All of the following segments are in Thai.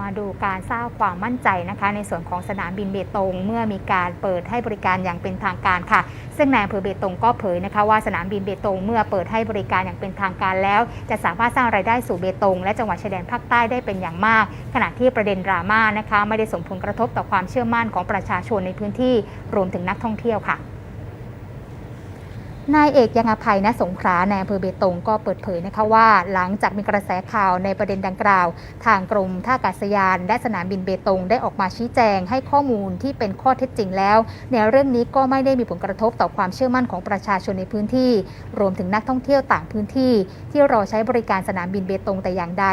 มาดูการสร้างความมั่นใจนะคะในส่วนของสนามบินเบตง เมื่อมีการเปิดให้บริการอย่างเป็นทางการค่ะ ซึ่งนายอำเภอเบตงก็เผยนะคะว่าสนามบินเบตงเมื่อเปิดให้บริการอย่างเป็นทางการแล้ว จะสามารถสร้างรายได้สู่เบตง และจังหวัดชายแดนภาคใต้ได้เป็นอย่างมาก ขณะที่ประเด็นดราม่านะคะไม่ได้ส่งผลกระทบต่อความเชื่อมั่นของประชาชนในพื้นที่รวมถึงนักท่องเที่ยวค่ะ นายเอกยังอภัยณสงขลาในอำเภอเบตงก็เปิดเผยนะคะว่า หลังจากมีกระแสข่าวในประเด็นดังกล่าว ทางกรมท่าอากาศยาน และสนามบินเบตงได้ออกมาชี้แจงให้ข้อมูลที่เป็นข้อเท็จจริงแล้ว ในเรื่องนี้ก็ไม่ได้มีผลกระทบต่อความเชื่อมั่นของประชาชนในพื้นที่ รวมถึงนักท่องเที่ยวต่างพื้นที่ ที่รอใช้บริการสนามบินเบตงแต่อย่างใด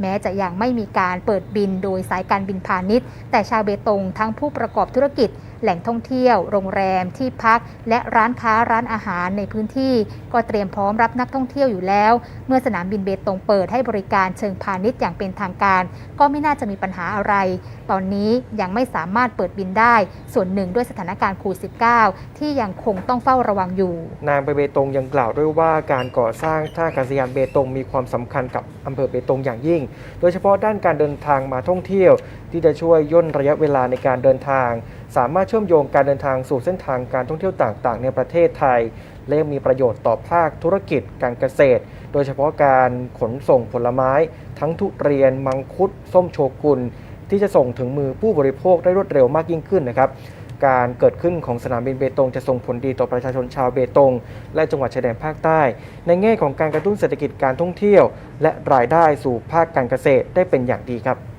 แม้จะยังไม่มีการเปิดบินโดยสายการบินพาณิชย์ แต่ชาวเบตงทั้งผู้ประกอบธุรกิจ แหล่งท่องเที่ยว โรงแรมที่พัก และร้านค้าร้านอาหารในพื้นที่ก็เตรียมพร้อมรับนักท่องเที่ยวอยู่แล้ว เมื่อสนามบินเบตงเปิดให้บริการเชิงพาณิชย์อย่างเป็นทางการ ก็ไม่น่าจะมีปัญหาอะไร ตอนนี้ยังไม่สามารถเปิดบินได้ ส่วนหนึ่งด้วยสถานการณ์โควิด -19 ที่ยังคงต้องเฝ้าระวังอยู่ นางไปเบตงยังกล่าวด้วยว่าการก่อสร้างท่าอากาศยานเบตงมีความสำคัญกับอำเภอเบตงอย่างยิ่ง โดยเฉพาะด้านการเดินทางมาท่องเที่ยว ที่จะช่วยย่นระยะเวลาในการเดินทาง สามารถเชื่อมโยงการเดินทางสู่เส้นทางการท่องเที่ยวต่างๆ ในประเทศไทย และยังมีประโยชน์ต่อภาคธุรกิจการเกษตร โดยเฉพาะการขนส่งผลไม้ ทั้งทุเรียน มังคุด ส้มโชกุน ที่จะส่งถึงมือผู้บริโภคได้รวดเร็วมากยิ่งขึ้นนะครับการเกิดขึ้นของสนามบินเบตงจะส่งผลดีต่อประชาชนชาวเบตง และจังหวัดชายแดนภาคใต้ ในแง่ของการกระตุ้นเศรษฐกิจการท่องเที่ยว และรายได้สู่ภาคการเกษตรได้เป็นอย่างดีครับ